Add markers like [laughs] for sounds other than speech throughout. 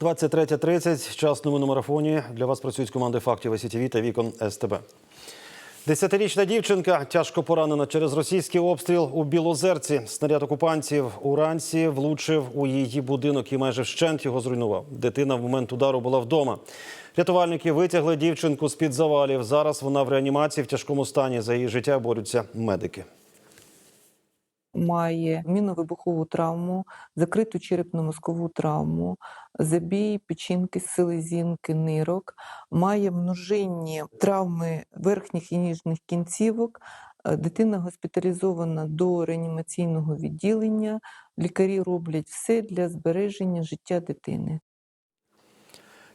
23.30, час новин у марафоні. Для вас працюють команди фактів СІТВ та Вікон СТБ. Десятирічна дівчинка тяжко поранена через російський обстріл у Білозерці. Снаряд окупантів уранці влучив у її будинок і майже вщент його зруйнував. Дитина в момент удару була вдома. Рятувальники витягли дівчинку з під завалів. Зараз вона в реанімації в тяжкому стані. За її життя борються медики. Має міновибухову травму, закриту черепно-мозкову травму, забій печінки, селезінки, нирок, має множинні травми верхніх і ніжних кінцівок. Е, Дитина госпіталізована до реанімаційного відділення. Лікарі роблять все для збереження життя дитини.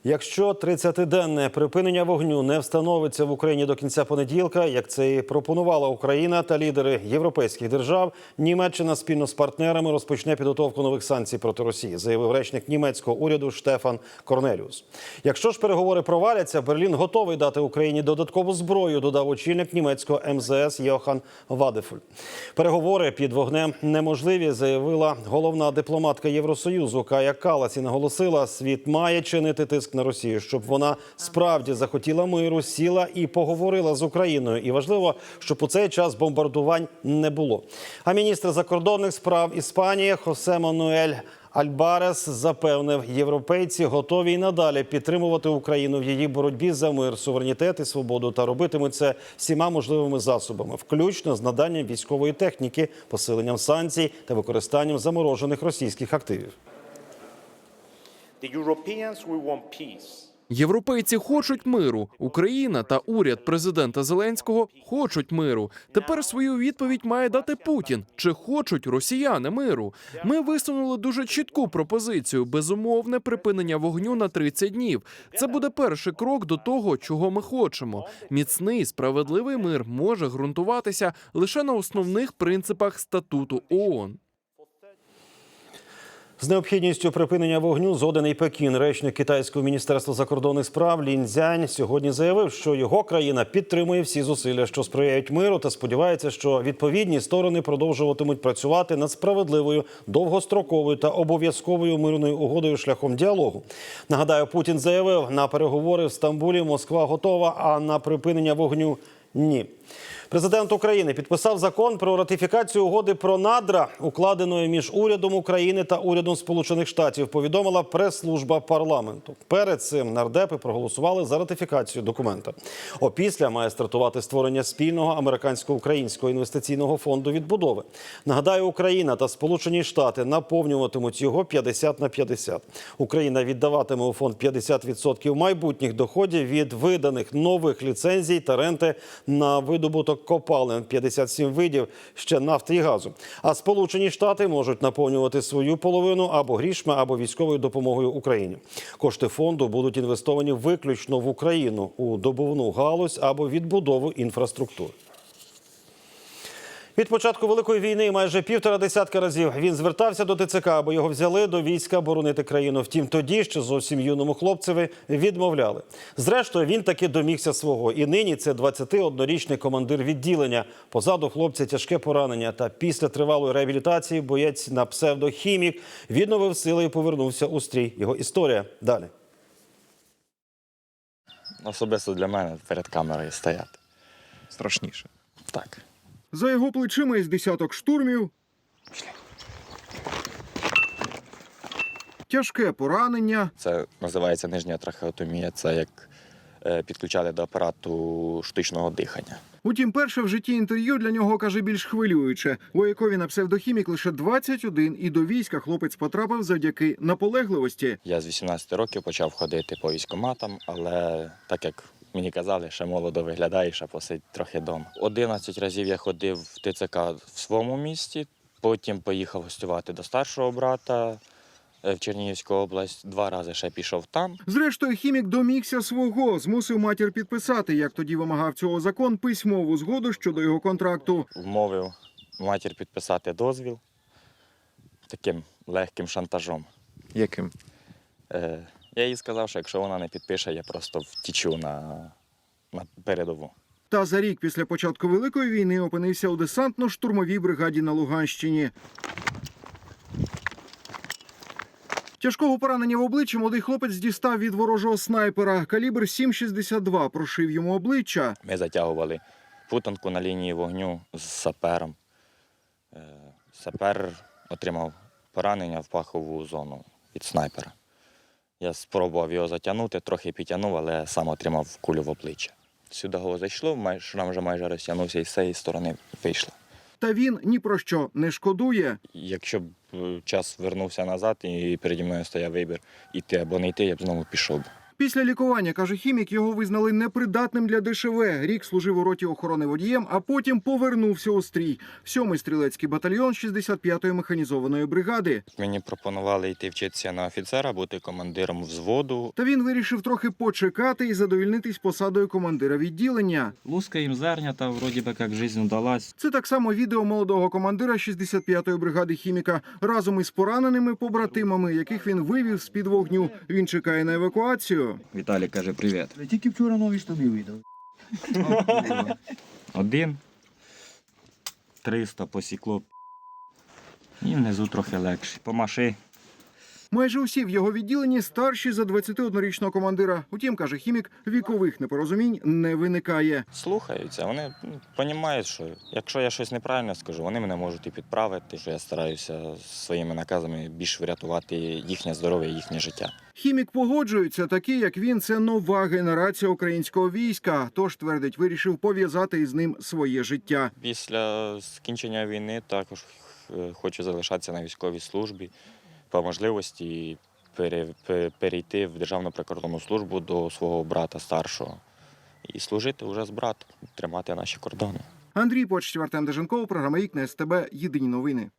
Якщо 30-денне припинення вогню не встановиться в Україні до кінця понеділка, як це і пропонувала Україна та лідери європейських держав, Німеччина спільно з партнерами розпочне підготовку нових санкцій проти Росії, заявив речник німецького уряду Штефан Корнеліус. Якщо ж переговори проваляться, Берлін готовий дати Україні додаткову зброю, додав очільник німецького МЗС Йохан Вадефуль. Переговори під вогнем неможливі, заявила головна дипломатка Євросоюзу Кая Калас і наголосила, світ має чинити тиск на Росію, щоб вона справді захотіла миру, сіла і поговорила з Україною. І важливо, щоб у цей час бомбардувань не було. А міністр закордонних справ Іспанії Хосе Мануель. Альбарес запевнив, європейці готові й надалі підтримувати Україну в її боротьбі за мир, суверенітет і свободу та робитимуть це всіма можливими засобами, включно з наданням військової техніки, посиленням санкцій та використанням заморожених російських активів. Європейці хочуть миру. Україна та уряд президента Зеленського хочуть миру. Тепер свою відповідь має дати Путін. Чи хочуть росіяни миру? Ми висунули дуже чітку пропозицію: безумовне припинення вогню на 30 днів. Це буде перший крок до того, чого ми хочемо. Міцний справедливий мир може ґрунтуватися лише на основних принципах статуту ООН. З необхідністю припинення вогню згоден Пекін. Речник китайського міністерства закордонних справ Лін Цзянь сьогодні заявив, що його країна підтримує всі зусилля, що сприяють миру, та сподівається, що відповідні сторони продовжуватимуть працювати над справедливою, довгостроковою та обов'язковою мирною угодою шляхом діалогу. Нагадаю, Путін заявив, на переговори в Стамбулі Москва готова, а на припинення вогню ні. Президент України підписав закон про ратифікацію угоди про надра, укладеної між урядом України та урядом Сполучених Штатів. Повідомила прес-служба парламенту. Перед цим нардепи проголосували за ратифікацію документа. Опісля має стартувати створення спільного американсько-українського інвестиційного фонду відбудови. Нагадаю, Україна та Сполучені Штати наповнюватимуть його 50 на 50. Україна віддаватиме у фонд 50% майбутніх доходів від виданих нових ліцензій та ренти на видобуток копалин 57 видів ще нафти і газу. А Сполучені Штати можуть наповнювати свою половину або грішми, або військовою допомогою Україні. Кошти фонду будуть інвестовані виключно в Україну у добувну галузь або відбудову інфраструктури. Від початку великої війни майже півтора десятка разів він звертався до ТЦК, аби його взяли до війська боронити країну. Втім, тоді ще зовсім юному хлопцеві відмовляли. Зрештою, він таки домігся свого. І нині це 21-річний командир відділення. Позаду хлопця тяжке поранення. Та після тривалої реабілітації боєць на псевдохімік відновив сили і повернувся у стрій. Його історія далі. Особисто для мене перед камерою стояти. страшніше. Так. За його плечима із десяток штурмів. Тяжке поранення. Це називається нижня трахеотомія. Це як е, підключали до апарату штучного дихання. Утім, перше в житті інтерв'ю для нього каже більш хвилююче. Воякові на псевдохімік лише 21, і до війська хлопець потрапив завдяки наполегливості. Я з 18 років почав ходити по військоматам, але так як мені казали, ще молодо виглядає, ще посидь трохи вдома. 11 разів я ходив в ТЦК в своєму місті, потім поїхав гостювати до старшого брата е, в Чернігівську область. Два рази ще пішов там. Зрештою, хімік домігся свого, змусив матір підписати, як тоді вимагав цього закон, письмову згоду щодо його контракту. вмовив матір підписати дозвіл таким легким шантажом. Яким? Е, я їй сказав, що якщо вона не підпише, я просто втічу на, на передову. Та за рік після початку Великої війни опинився у десантно-штурмовій бригаді на Луганщині. Тяжкого поранення в обличчі молодий хлопець дістав від ворожого снайпера. Калібр 7,62 прошив йому обличчя. Ми затягували путанку на лінії вогню з сапером. Е, Сапер отримав поранення в пахову зону від снайпера. Я спробував його затягнути, трохи підтягнув, але сам отримав кулю в обличчя. Сюди його зайшло, шрам вже майже розтягнувся і з цієї сторони вийшло. Та він ні про що не шкодує. Якщо б е, час вернувся назад і переді мною стояв вибір іти або не йти, я б знову пішов. Би. Після лікування, каже хімік, його визнали непридатним для ДШВ. Рік служив у роті охорони водієм, а потім повернувся у стрій. Сьомий стрілецький батальйон 65-ї механізованої бригади. Мені пропонували йти вчитися на офіцера, бути командиром взводу. Та він вирішив трохи почекати і задовільнитись посадою командира відділення. Лускаем зернята, вроде бы как жизнь удалась. Це так само відео молодого командира 65-ї бригади хіміка разом із пораненими побратимами, яких він вивів з під вогню. Він чекає на евакуацію. Віталій каже привіт. Тільки вчора нові штани видав. [laughs] Один. 300 посікло. І внизу трохи легше. Помаши. Майже усі в його відділенні старші за 21-річного командира. Утім, каже хімік, вікових непорозумінь не виникає. Слухаються, вони розуміють, що якщо я щось неправильно скажу, вони мене можуть і підправити. Що я стараюся своїми наказами більш врятувати їхнє здоров'я, їхнє життя. Хімік погоджується, такі як він, це нова генерація українського війська. Тож твердить, вирішив пов'язати із ним своє життя. Після скінчення війни також е, хочу залишатися на військовій службі по можливості пере- перейти в Державну прикордонну службу до свого брата старшого і служити вже з братом, тримати наші кордони. Андрій Почтів, Артем Деженков, програма «Вікна СТБ. Єдині новини.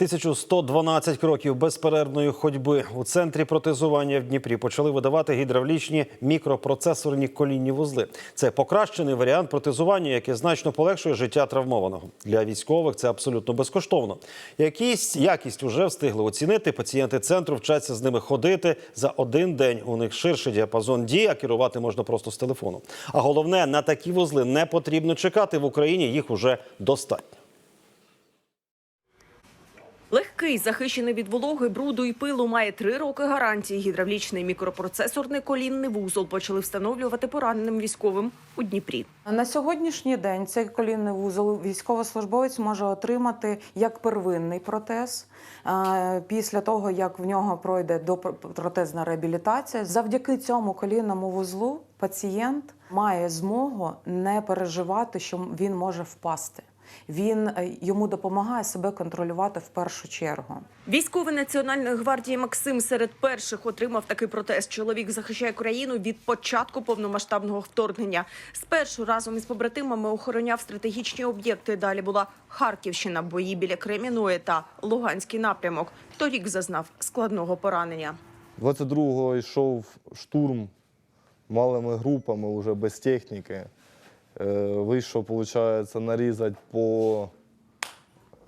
1112 кроків безперервної ходьби у центрі протезування в Дніпрі почали видавати гідравлічні мікропроцесорні колінні вузли. Це покращений варіант протезування, який значно полегшує життя травмованого. Для військових це абсолютно безкоштовно. Якість якість вже встигли оцінити. Пацієнти центру вчаться з ними ходити за один день. У них ширший діапазон дій, а керувати можна просто з телефону. А головне, на такі вузли не потрібно чекати в Україні. Їх уже достатньо. Легкий, захищений від вологи, бруду і пилу, має три роки гарантії. Гідравлічний мікропроцесорний колінний вузол почали встановлювати пораненим військовим у Дніпрі. На сьогоднішній день цей колінний вузол військовослужбовець може отримати як первинний протез після того, як в нього пройде протезна реабілітація. Завдяки цьому колінному вузлу пацієнт має змогу не переживати, що він може впасти. Він е, йому допомагає себе контролювати в першу чергу. Військовий національної гвардії Максим серед перших отримав такий протез. Чоловік захищає країну від початку повномасштабного вторгнення. Спершу разом із побратимами охороняв стратегічні об'єкти. Далі була Харківщина, бої біля Креміної та Луганський напрямок. Торік зазнав складного поранення. 22-го йшов штурм малими групами, вже без техніки. Е, Вийшов, виходить, нарізати по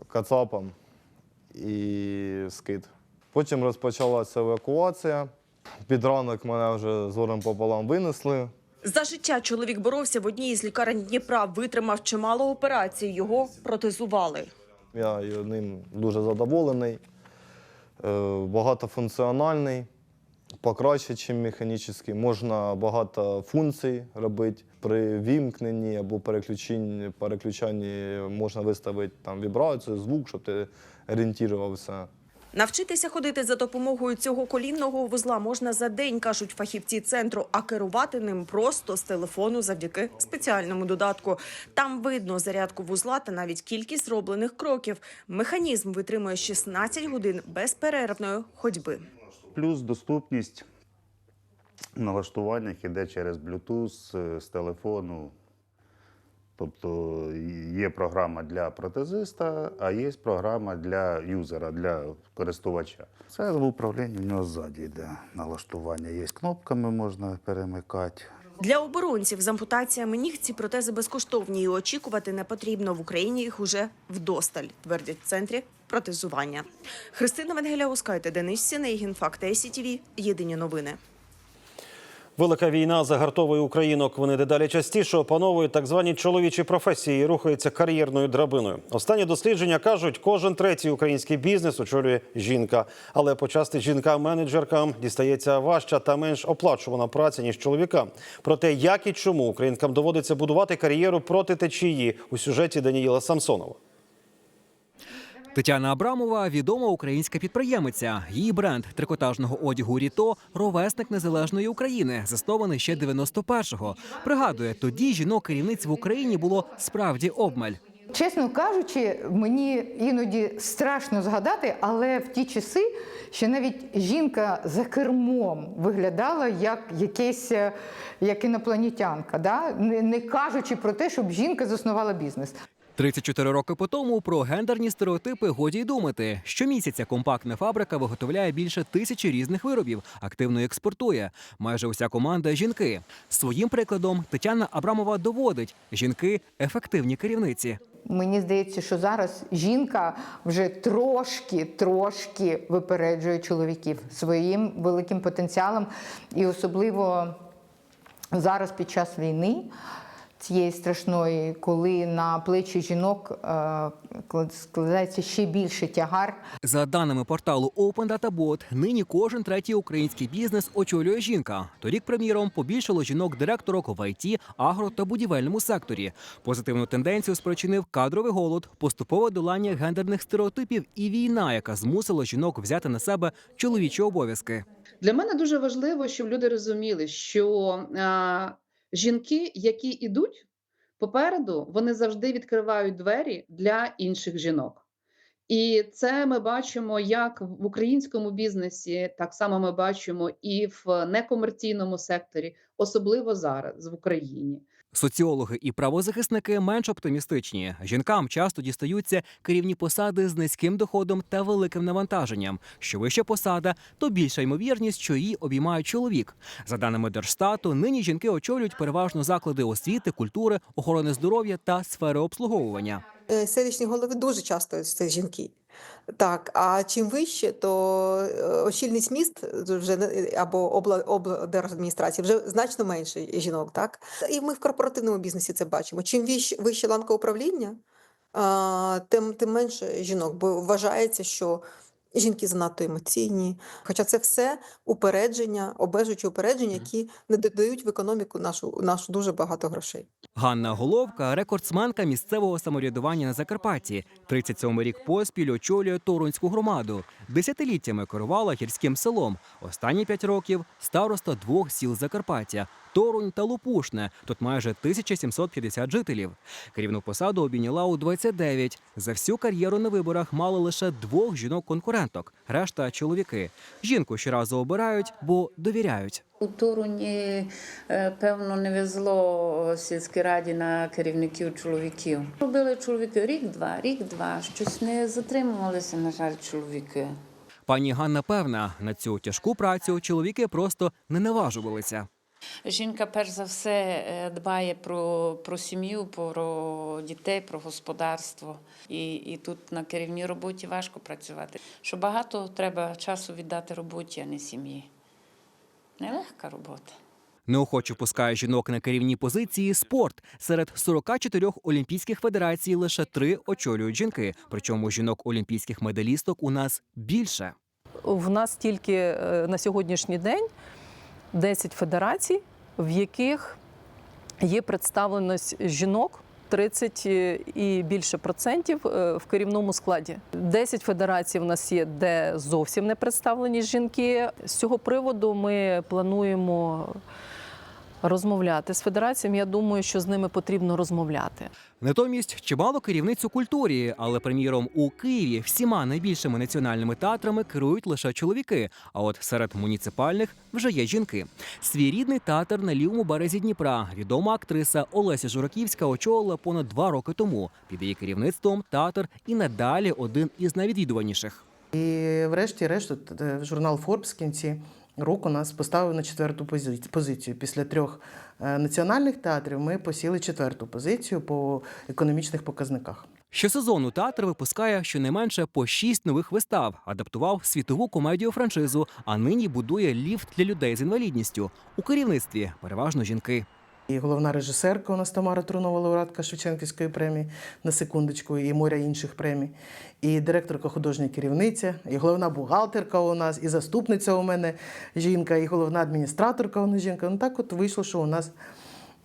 кацапам і скид. Потім розпочалася евакуація. Під ранок мене вже зором пополам винесли. За життя чоловік боровся в одній із лікарень Дніпра. Витримав чимало операцій. Його протезували. Я ним дуже задоволений, Е, багатофункціональний, покраще, ніж механічний. Можна багато функцій робити. При вімкненні або переключанні можна виставити там вібрацію, звук, щоб ти орієнтувався. Навчитися ходити за допомогою цього колінного вузла можна за день, кажуть фахівці центру, а керувати ним просто з телефону завдяки спеціальному додатку. Там видно зарядку вузла та навіть кількість зроблених кроків. Механізм витримує 16 годин безперервної ходьби. Плюс доступність налаштування іде через Bluetooth е, з телефону. Тобто є програма для протезиста, а є програма для юзера, для користувача. Це в управлінні в нього ззаді йде налаштування. Є кнопками, можна перемикати. Для оборонців з ампутаціями ніг ці протези безкоштовні і очікувати не потрібно. В Україні їх уже вдосталь, твердять в центрі протезування. Христина Венгеля Ускайте, Денис Сінейгін, Факти СІТВ. Єдині новини. Велика війна загартовує українок. Вони дедалі частіше опановують так звані чоловічі професії і рухаються кар'єрною драбиною. Останні дослідження кажуть, кожен третій український бізнес очолює жінка. Але почасти жінкам-менеджеркам дістається важча та менш оплачувана праця ніж чоловікам. Про те, як і чому українкам доводиться будувати кар'єру проти течії у сюжеті Даніїла Самсонова. Тетяна Абрамова відома українська підприємиця. Її бренд трикотажного одягу Ріто ровесник незалежної України, заснований ще 91-го. Пригадує, тоді жінок керівниць в Україні було справді обмаль. Чесно кажучи, мені іноді страшно згадати, але в ті часи ще навіть жінка за кермом виглядала як якесь е, як інопланетянка, да? не, не кажучи про те, щоб жінка заснувала бізнес. 34 роки по тому про гендерні стереотипи годі й думати. Щомісяця компактна фабрика виготовляє більше тисячі різних виробів, активно експортує. Майже уся команда жінки. Своїм прикладом Тетяна Абрамова доводить: жінки ефективні керівниці. Мені здається, що зараз жінка вже трошки, трошки випереджує чоловіків своїм великим потенціалом, і особливо зараз під час війни. Цієї страшної, коли на плечі жінок е, складається ще більше тягар. За даними порталу Open Data Bot, нині кожен третій український бізнес очолює жінка. Торік, приміром, побільшало жінок-директорок в ІТ, агро та будівельному секторі. Позитивну тенденцію спричинив кадровий голод, поступове долання гендерних стереотипів і війна, яка змусила жінок взяти на себе чоловічі обов'язки. Для мене дуже важливо, щоб люди розуміли, що а, жінки, які йдуть попереду, вони завжди відкривають двері для інших жінок. І це ми бачимо як в українському бізнесі, так само ми бачимо і в некомерційному секторі, особливо зараз в Україні. Соціологи і правозахисники менш оптимістичні. Жінкам часто дістаються керівні посади з низьким доходом та великим навантаженням. Що вища посада, то більша ймовірність, що її обіймає чоловік. За даними Держстату, нині жінки очолюють переважно заклади освіти, культури, охорони здоров'я та сфери обслуговування. Е, Селищні голови дуже часто це жінки. Так, а чим вище, то очільність міст вже не- або обла, облдержадміністрації вже значно менше жінок, так? І ми в корпоративному бізнесі це бачимо. Чим вище, вище ланка управління, тим, тим менше жінок, бо вважається, що жінки занадто емоційні. Хоча це все упередження, обмежуючі упередження, які не додають в економіку нашу, нашу дуже багато грошей. Ганна Головка рекордсменка місцевого самоврядування на Закарпатті. 37 рік поспіль очолює Торунську громаду. Десятиліттями керувала гірським селом. Останні п'ять років староста двох сіл Закарпаття. Торунь та Лопушне. Тут майже 1750 жителів. Керівну посаду обійняла у 29. За всю кар'єру на виборах мали лише двох жінок-конкуренток. Решта чоловіки. Жінку щоразу обирають, бо довіряють. У Торуні, е, певно, не везло сільській раді на керівників чоловіків. Робили чоловіки рік-два, рік-два. Щось не затримувалися, на жаль, чоловіки. Пані Ганна певна, на цю тяжку працю чоловіки просто не наважувалися. Жінка, перш за все, е, дбає про, про сім'ю, про дітей, про господарство. І, і тут на керівній роботі важко працювати. Що багато треба часу віддати роботі, а не сім'ї. Нелегка робота. Неохоче пускає жінок на керівні позиції спорт. Серед 44 олімпійських федерацій лише три очолюють жінки. Причому жінок олімпійських медалісток у нас більше. В нас тільки е, на сьогоднішній день 10 федерацій, в яких є представленість жінок. 30 і більше процентів е, в керівному складі. 10 федерацій в нас є, де зовсім не представлені жінки. З цього приводу ми плануємо розмовляти з федераціями. Я думаю, що з ними потрібно розмовляти. Натомість чимало керівниць у культурі, але приміром у Києві всіма найбільшими національними театрами керують лише чоловіки. А от серед муніципальних вже є жінки. Свій рідний театр на лівому березі Дніпра. Відома актриса Олеся Жураківська очолила понад два роки тому. Під її керівництвом театр і надалі один із найвідвідуваніших. І врешті-решт, е, журнал Forbes в кінці року нас поставив на четверту пози- позицію. Після трьох е, національних театрів ми посіли четверту позицію по економічних показниках. Щосезону театр випускає щонайменше по шість нових вистав, адаптував світову комедію франшизу, а нині будує ліфт для людей з інвалідністю. У керівництві переважно жінки. І головна режисерка у нас Тамара Трунова, лауреатка Шевченківської премії на секундочку, і моря інших премій. І директорка художня керівниця, і головна бухгалтерка у нас, і заступниця у мене жінка, і головна адміністраторка у нас жінка. Ну так от вийшло, що у нас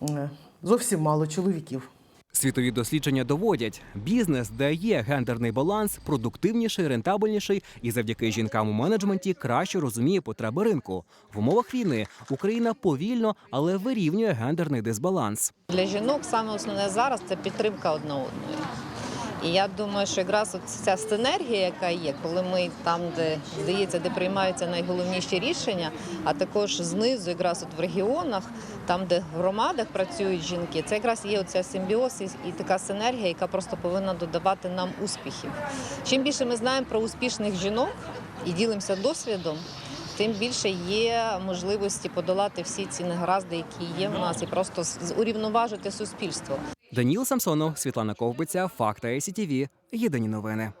е, зовсім мало чоловіків. Світові дослідження доводять, бізнес, де є гендерний баланс, продуктивніший, рентабельніший і завдяки жінкам у менеджменті краще розуміє потреби ринку. В умовах війни Україна повільно, але вирівнює гендерний дисбаланс. Для жінок саме основне зараз це підтримка одна одної. І я думаю, що якраз от ця синергія, яка є, коли ми там, де здається, де приймаються найголовніші рішення, а також знизу, якраз от в регіонах, там, де в громадах працюють жінки, це якраз є оця симбіоз і- така синергія, яка просто повинна додавати нам успіхів. Чим більше ми знаємо про успішних жінок і ділимося досвідом, тим більше є можливості подолати всі ці негаразди, які є в нас, і просто урівноважити суспільство. Даніл Самсонов, Світлана Ковбиця, Факта СІТВ. Єдині новини.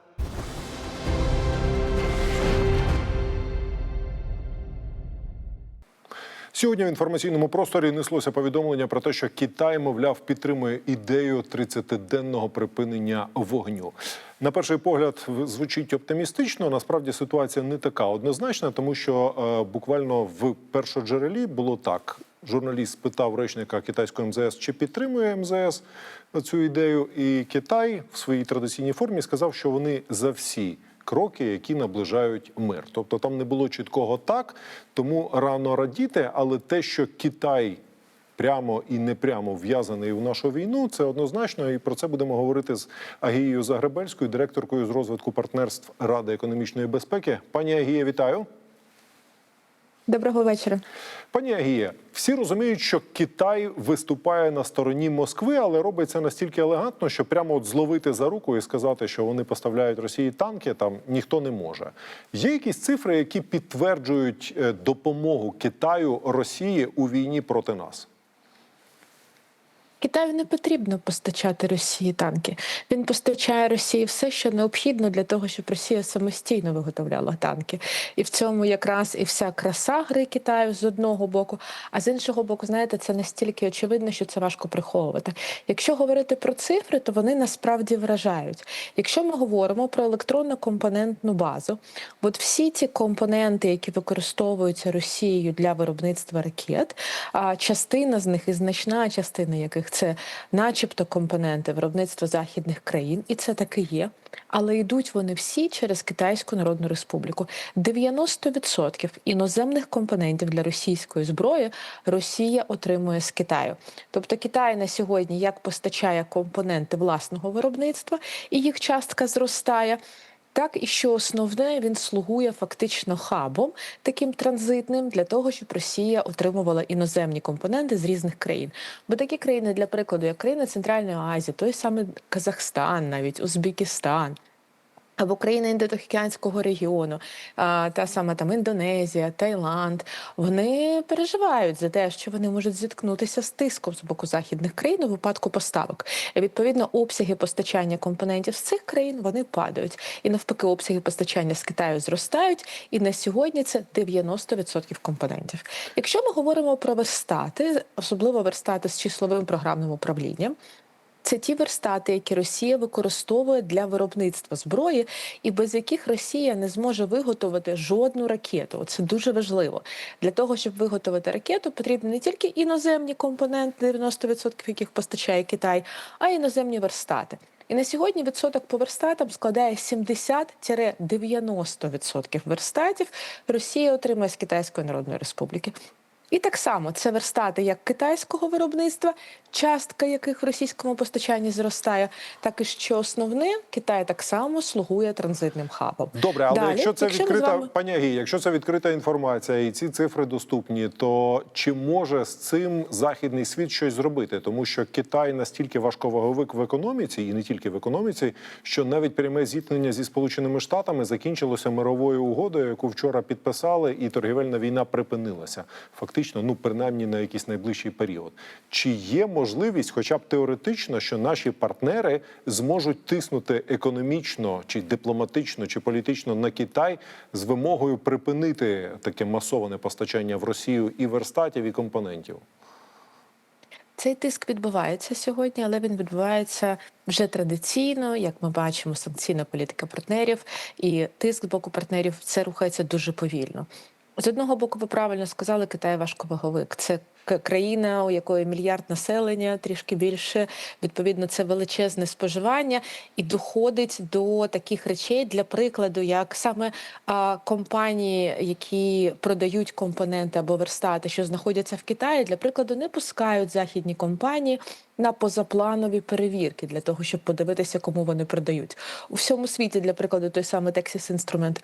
Сьогодні в інформаційному просторі неслося повідомлення про те, що Китай, мовляв, підтримує ідею 30-денного припинення вогню. На перший погляд звучить оптимістично. Насправді ситуація не така однозначна, тому що е, буквально в першоджерелі було так. Журналіст спитав речника китайського МЗС, чи підтримує МЗС цю ідею, і Китай в своїй традиційній формі сказав, що вони за всі кроки, які наближають мир. Тобто там не було чіткого так, тому рано радіти, але те, що Китай прямо і непрямо в'язаний у нашу війну, це однозначно. І про це будемо говорити з Агією Загребельською, директоркою з розвитку партнерств Ради економічної безпеки. Пані Агія, вітаю. Доброго вечора. Пані Агія, всі розуміють, що Китай виступає на стороні Москви, але робить це настільки елегантно, що прямо от зловити за руку і сказати, що вони поставляють Росії танки, там ніхто не може. Є якісь цифри, які підтверджують е, допомогу Китаю Росії у війні проти нас. Китаю не потрібно постачати Росії танки. Він постачає Росії все, що необхідно для того, щоб Росія самостійно виготовляла танки. І в цьому якраз і вся краса гри Китаю з одного боку. А з іншого боку, знаєте, це настільки очевидно, що це важко приховувати. Якщо говорити про цифри, то вони насправді вражають. Якщо ми говоримо про електронно компонентну базу, от всі ці компоненти, які використовуються Росією для виробництва ракет, а частина з них і значна частина яких це, начебто, компоненти виробництва західних країн, і це таки є. Але йдуть вони всі через Китайську Народну Республіку. 90% іноземних компонентів для російської зброї Росія отримує з Китаю. Тобто Китай на сьогодні як постачає компоненти власного виробництва, і їх частка зростає. Так і що основне він слугує фактично хабом, таким транзитним для того, щоб Росія отримувала іноземні компоненти з різних країн. Бо такі країни, для прикладу, як країни Центральної Азії, той самий Казахстан, навіть Узбекистан. Або країни Індотихоокеанського регіону, та сама там Індонезія, Таїланд, вони переживають за те, що вони можуть зіткнутися з тиском з боку західних країн у випадку поставок. І відповідно обсяги постачання компонентів з цих країн вони падають. І навпаки, обсяги постачання з Китаю зростають. І на сьогодні це 90% компонентів. Якщо ми говоримо про верстати, особливо верстати з числовим програмним управлінням. Це ті верстати, які Росія використовує для виробництва зброї, і без яких Росія не зможе виготовити жодну ракету. Це дуже важливо. Для того, щоб виготовити ракету, потрібні не тільки іноземні компоненти, 90% яких постачає Китай, а й іноземні верстати. І на сьогодні відсоток по верстатам складає 70-90% верстатів Росія отримує з Китайської Народної Республіки. І так само це верстати як китайського виробництва, частка яких в російському постачанні зростає, так і що основне Китай так само слугує транзитним хабом. Добре, але Далі, якщо це якщо відкрита вами- пані Агія, якщо це відкрита інформація і ці цифри доступні, то чи може з цим західний світ щось зробити? Тому що Китай настільки важковаговик в економіці, і не тільки в економіці, що навіть пряме зіткнення зі сполученими штатами закінчилося мировою угодою, яку вчора підписали, і торгівельна війна припинилася. Фактично. Оптимістично, ну принаймні на якийсь найближчий період. Чи є можливість, хоча б теоретично, що наші партнери зможуть тиснути економічно, чи дипломатично, чи політично на Китай з вимогою припинити таке масоване постачання в Росію і верстатів, і компонентів? Цей тиск відбувається сьогодні, але він відбувається вже традиційно, як ми бачимо, санкційна політика партнерів і тиск з боку партнерів це рухається дуже повільно. З одного боку, ви правильно сказали, Китай важковаговик. Це країна, у якої мільярд населення, трішки більше. Відповідно, це величезне споживання і доходить до таких речей для прикладу, як саме а, компанії, які продають компоненти або верстати, що знаходяться в Китаї, для прикладу, не пускають західні компанії. На позапланові перевірки для того, щоб подивитися, кому вони продають у всьому світі. Для прикладу, той самий Texas Instrument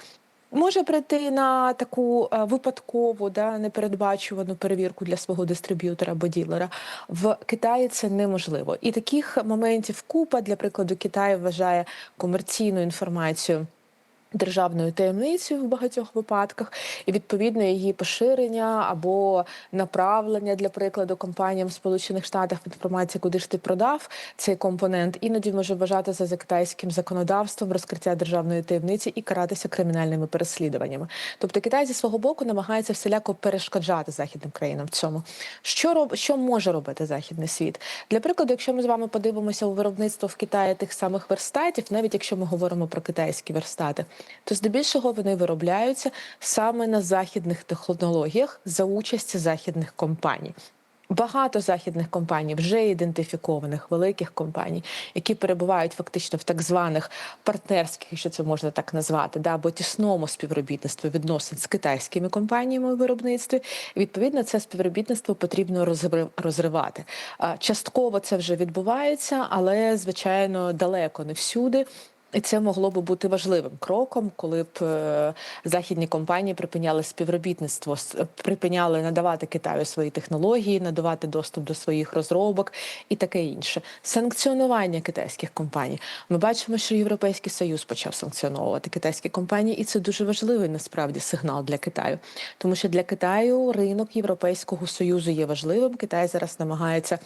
може прийти на таку е, випадкову, да, непередбачувану перевірку для свого дистриб'ютора або ділера. В Китаї це неможливо. І таких моментів купа, для прикладу, Китай вважає комерційну інформацію. Державною таємницею в багатьох випадках, і відповідно її поширення або направлення для прикладу компаніям Сполучених Штатах інформації, куди ж ти продав цей компонент, іноді може вважатися за китайським законодавством розкриття державної таємниці і каратися кримінальними переслідуваннями. Тобто Китай зі свого боку намагається всіляко перешкоджати західним країнам в цьому. Що роб що може робити західний світ? Для прикладу, якщо ми з вами подивимося у виробництво в Китаї тих самих верстатів, навіть якщо ми говоримо про китайські верстати, то здебільшого вони виробляються саме на західних технологіях за участі західних компаній. Багато західних компаній вже ідентифікованих великих компаній, які перебувають фактично в так званих партнерських, якщо це можна так назвати, да або тісному співробітництві відносин з китайськими компаніями у виробництві. Відповідно, це співробітництво потрібно розрив- розривати. Частково це вже відбувається, але звичайно далеко не всюди. І це могло би бути важливим кроком, коли б е, західні компанії припиняли співробітництво, припиняли надавати Китаю свої технології, надавати доступ до своїх розробок і таке інше. Санкціонування китайських компаній. Ми бачимо, що Європейський Союз почав санкціоновувати китайські компанії, і це дуже важливий насправді сигнал для Китаю, тому що для Китаю ринок Європейського союзу є важливим. Китай зараз намагається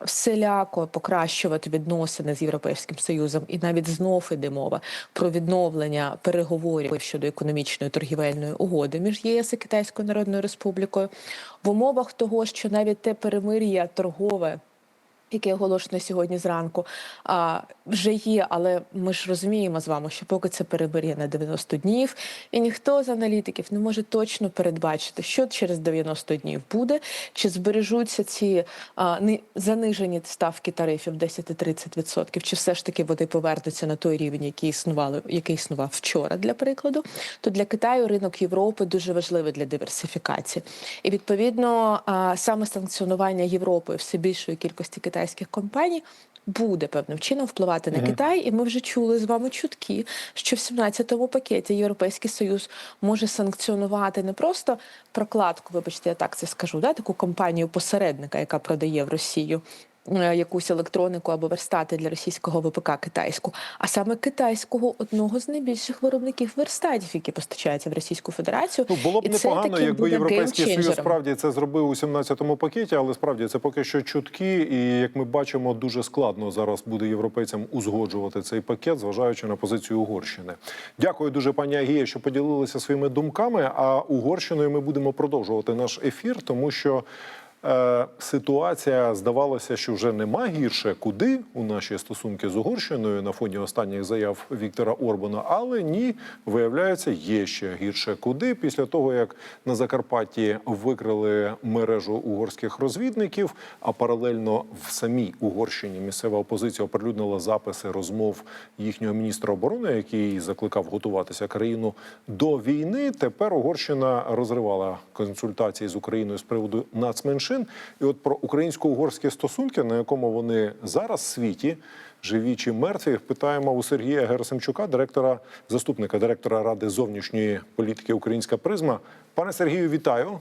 всіляко покращувати відносини з європейським союзом, і навіть знов іде мова про відновлення переговорів щодо економічної торгівельної угоди між ЄС і Китайською Народною Республікою в умовах того, що навіть те перемир'я торгове. Яке оголошено сьогодні зранку, а, вже є, але ми ж розуміємо з вами, що поки це перебир'я на 90 днів, і ніхто з аналітиків не може точно передбачити, що через 90 днів буде, чи збережуться ці а, не, занижені ставки тарифів 10-30%, чи все ж таки вони повернуться на той рівень, який існували, який існував вчора, для прикладу. То для Китаю ринок Європи дуже важливий для диверсифікації. І відповідно а, саме санкціонування Європою все більшої кількості китайських компаній. Буде певним чином впливати на Мгм. Китай, і ми вже чули з вами чутки, що в 17-му пакеті Європейський Союз може санкціонувати не просто прокладку, вибачте, я так це скажу, да, таку компанію посередника, яка продає в Росію якусь електронику або верстати для російського ВПК китайську, а саме китайського одного з найбільших виробників верстатів, які постачаються в Російську Федерацію. Ну було б І непогано, якби європейський союз справді це зробив у 17-му пакеті, але справді це поки що чутки, і як ми бачимо, дуже складно зараз буде європейцям узгоджувати цей пакет, зважаючи на позицію Угорщини. Дякую дуже, пані Агія, що поділилися своїми думками. А Угорщиною ми будемо продовжувати наш ефір, тому що. Е, ситуація здавалося, що вже нема гірше, куди у наші стосунки з Угорщиною на фоні останніх заяв Віктора Орбана, але ні, виявляється, є ще гірше куди. Після того як на Закарпатті викрили мережу угорських розвідників, а паралельно в самій Угорщині місцева опозиція оприлюднила записи розмов їхнього міністра оборони, який закликав готуватися країну до війни. Тепер Угорщина розривала консультації з Україною з приводу нацменшин. І от про українсько-угорські стосунки, на якому вони зараз в світі. Живі чи мертві, питаємо у Сергія Герасимчука, директора, заступника директора Ради зовнішньої політики Українська призма. Пане Сергію, вітаю.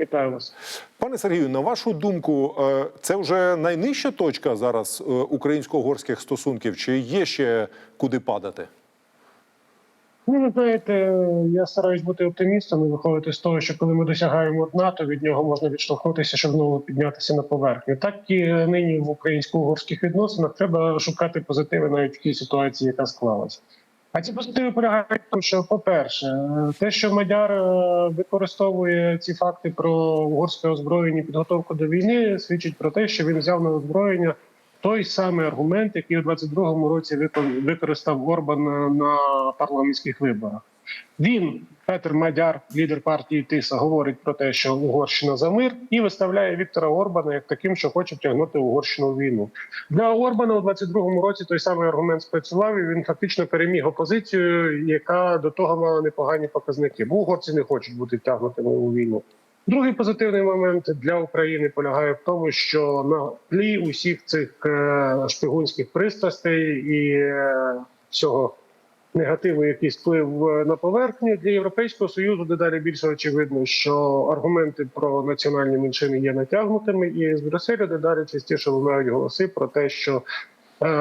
Вітаю вас. Пане Сергію, на вашу думку, е, це вже найнижча точка зараз е, українсько-угорських стосунків, чи є ще куди падати? Ну, ви знаєте, я стараюсь бути оптимістом і виходити з того, що коли ми досягаємо дна, то від нього можна відштовхнутися, щоб знову піднятися на поверхню. Так і нині в українсько-угорських відносинах треба шукати позитиви навіть в тій ситуації, яка склалася. А ці позитиви полягають тому, що, по-перше, те, що Мадяр е, використовує ці факти про угорське озброєння і підготовку до війни, свідчить про те, що він взяв на озброєння той самий аргумент, який у 22-му році використав Орбан на парламентських виборах. Він, Петр Мадяр, лідер партії Тиса, говорить про те, що Угорщина за мир, і виставляє Віктора Орбана як таким, що хоче втягнути Угорщину в війну. Для Орбана у 22-му році той самий аргумент спрацював. і Він фактично переміг опозицію, яка до того мала непогані показники. Бо угорці не хочуть бути втягнутими у війну. Другий позитивний момент для України полягає в тому, що на тлі усіх цих е, шпигунських пристрастей і е, всього негативу, який сплив е, на поверхню для європейського союзу, дедалі більше очевидно, що аргументи про національні меншини є натягнутими, і з Брюсселю дедалі частіше лунають голоси про те, що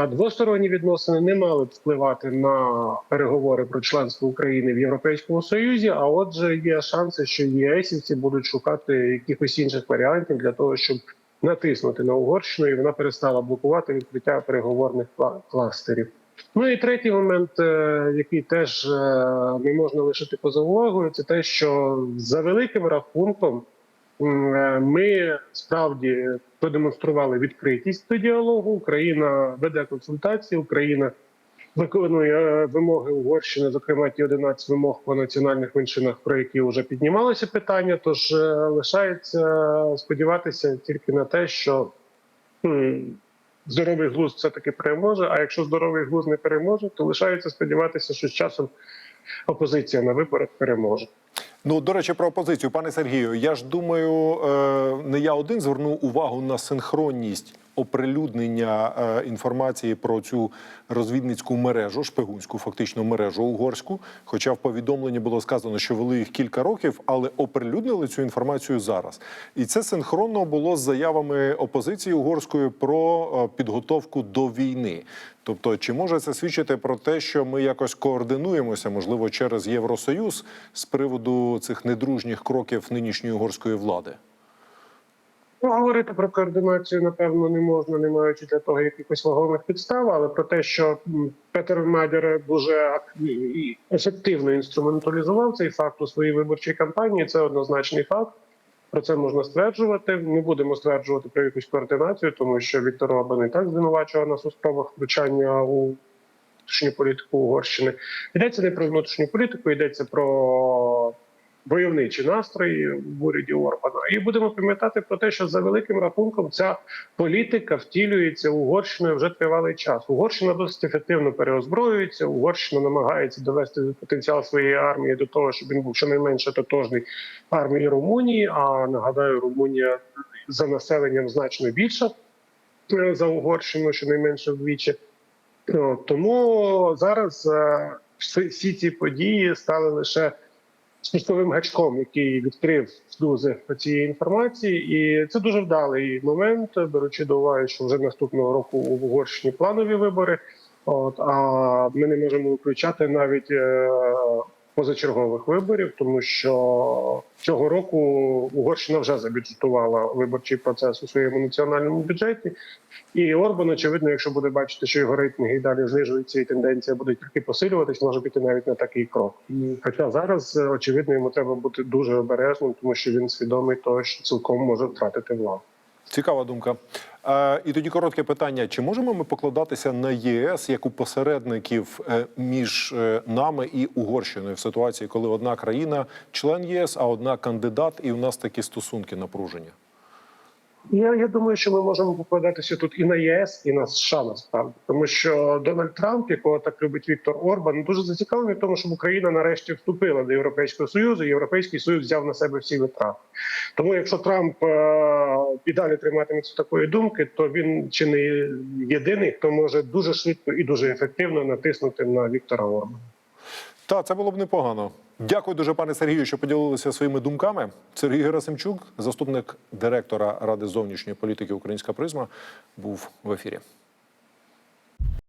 двосторонні відносини не мали б впливати на переговори про членство України в Європейському Союзі. А отже, є шанси, що ЄСівці будуть шукати якихось інших варіантів для того, щоб натиснути на Угорщину, і вона перестала блокувати відкриття переговорних кластерів. Ну і третій момент, е, який теж е, не можна лишити поза увагою, це те, що за великим рахунком е, ми справді продемонстрували відкритість до діалогу. Україна веде консультації, Україна виконує е, вимоги Угорщини, зокрема ті 11 вимог по національних меншинах, про які вже піднімалося питання. Тож е, лишається сподіватися тільки на те, що здоровий глузд все таки переможе. А якщо здоровий глузд не переможе, то лишається сподіватися, що з часом опозиція на виборах переможе. Ну, до речі, про опозицію, пане Сергію. Я ж думаю, е, не я один звернув увагу на синхронність оприлюднення е, інформації про цю розвідницьку мережу, шпигунську фактично мережу угорську. Хоча в повідомленні було сказано, що вели їх кілька років, але оприлюднили цю інформацію зараз. І це синхронно було з заявами опозиції угорської про е, підготовку до війни. Тобто, чи може це свідчити про те, що ми якось координуємося, можливо, через Євросоюз з приводу цих недружніх кроків нинішньої угорської влади? Ну, говорити про координацію, напевно, не можна, не маючи для того якихось вагомих підстав, але про те, що Петер Мадяр дуже ефективно інструменталізував цей факт у своїй виборчій кампанії, це однозначний факт. Про це можна стверджувати. Не будемо стверджувати про якусь координацію, тому що Віктор Орбан і так звинувачував нас у спробах втручання у внутрішню політику Угорщини. Йдеться не про внутрішню політику, йдеться про войовничі настрої в уряді Орбана. І будемо пам'ятати про те, що за великим рахунком ця політика втілюється Угорщиною вже тривалий час. Угорщина досить ефективно переозброюється. Угорщина намагається довести потенціал своєї армії до того, щоб він був щонайменше тотожний армії Румунії. А нагадаю, Румунія за населенням значно більша е, за Угорщину, щонайменше вдвічі. Тому зараз е, всі ці події стали лише спусковим гачком, який відкрив шлюзи цієї інформації, і це дуже вдалий момент, беручи до уваги, що вже наступного року в Угорщині планові вибори. От а ми не можемо виключати навіть е, позачергових виборів, тому що цього року Угорщина вже забюджетувала виборчий процес у своєму національному бюджеті. І Орбан, очевидно, якщо буде бачити, що його рейтинги і далі знижуються, і тенденція буде тільки посилюватись, може піти навіть на такий крок. Хоча зараз очевидно йому треба бути дуже обережним, тому що він свідомий того, що цілком може втратити владу. Цікава думка. І тоді коротке питання: чи можемо ми покладатися на ЄС як у посередників е, між е, нами і Угорщиною в ситуації, коли одна країна член ЄС, а одна кандидат, і у нас такі стосунки напружені? Я, я думаю, що ми можемо покладатися тут і на ЄС, і на США насправді, тому що Дональд Трамп, якого так любить Віктор Орбан, дуже зацікавлений в тому, щоб Україна нарешті вступила до Європейського союзу. і Європейський союз взяв на себе всі витрати. Тому, якщо Трамп е- і далі триматиметься такої думки, то він чи не єдиний, хто може дуже швидко і дуже ефективно натиснути на Віктора Орбана. Та це було б непогано. Дякую дуже, пане Сергію, що поділилися своїми думками. Сергій Герасимчук, заступник директора ради зовнішньої політики Українська призма, був в ефірі.